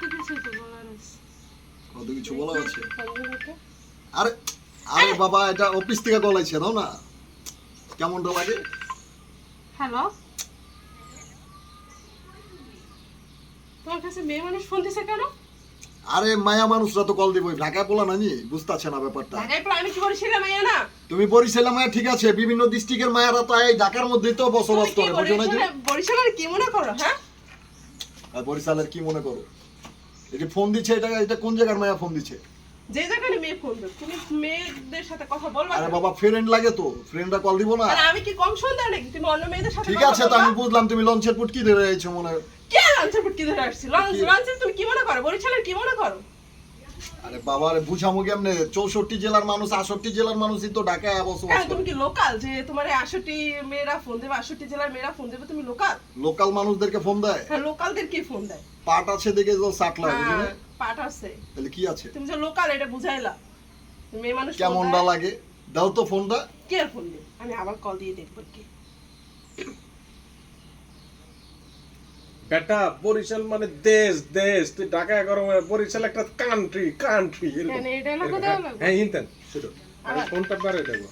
কত কিছু তো বলার আছে কত কিছু বলা আছে আরে আরে বাবা এটা অফিস থেকে গলাইছে দাও না। কেমনটা লাগে হ্যালো তোমার কাছে মেয়ে মানুষ ফোন দিছে কেন? আরে মায়া মানুষরা তো কল দিবই ঢাকায় বলা না নি? বুঝতেছে না ব্যাপারটা। ঢাকায় পড়ে আমি কি মেয়ে না? তুমি বরিশালে মায়া ঠিক আছে বিভিন্ন ডিস্ট্রিক্টের মায়েরা তো এই ঢাকার মধ্যেই তো বসবাস করে বুঝো না বরিশালের কি মনে করো হ্যাঁ? আর বরিশালের কি মনে করো? এই যে ফোন দিচ্ছে এটা এটা কোন জায়গার মায়া ফোন দিচ্ছে? যে জায়গায় মেয়ে ফোন দেবে তুমি মেয়েদের সাথে কথা বলবা আরে বাবা ফ্রেন্ড লাগে তো ফ্রেন্ডরা কল দিব না। আরে আমি কি কম সুন্দর নাকি? তুমি অন্য মেয়েদের সাথে ঠিক আছে তো আমি বুঝলাম তুমি লঞ্চের পুটকি ধরে আইছো মনে হয়। কে লঞ্চের পুটকি ধরে আসছি? লঞ্চ লঞ্চের তুমি কি মনে করো? বরিশালের কি মনে করো? আরে বুঝামো কেমনে চৌষট্টি জেলার মানুষ আষট্টি জেলার মানুষই তো ঢাকায় বসবাস হ্যাঁ তুমি কি লোকাল যে তোমার আষট্টি মেয়েরা ফোন দেবে আষট্টি জেলার মেয়েরা ফোন দেবে তুমি লোকাল লোকাল মানুষদেরকে ফোন দেয়? হ্যাঁ লোকালদের কি ফোন দেয়। পাট আছে দেখে তো সাকলা বুঝলি? হ্যাঁ, পাঠ আছে। তাহলে কি আছে? তুমি যে লোকাল এটা বুঝাইলা। মেয়ে মানুষ ফোন কেমনটা লাগে? দাও তো ফোনটা কে ফোন দেবে? আমি আবার কল দিয়ে দেখব কি। বেটা বরিশাল মানে দেশ দেশ। তুই ঢাকা গরম বরিশাল একটা কান্ট্রি কান্ট্রি লাগবে? হ্যাঁ ইনতেন শুধু। আমি ফোনটা বারে দেবো।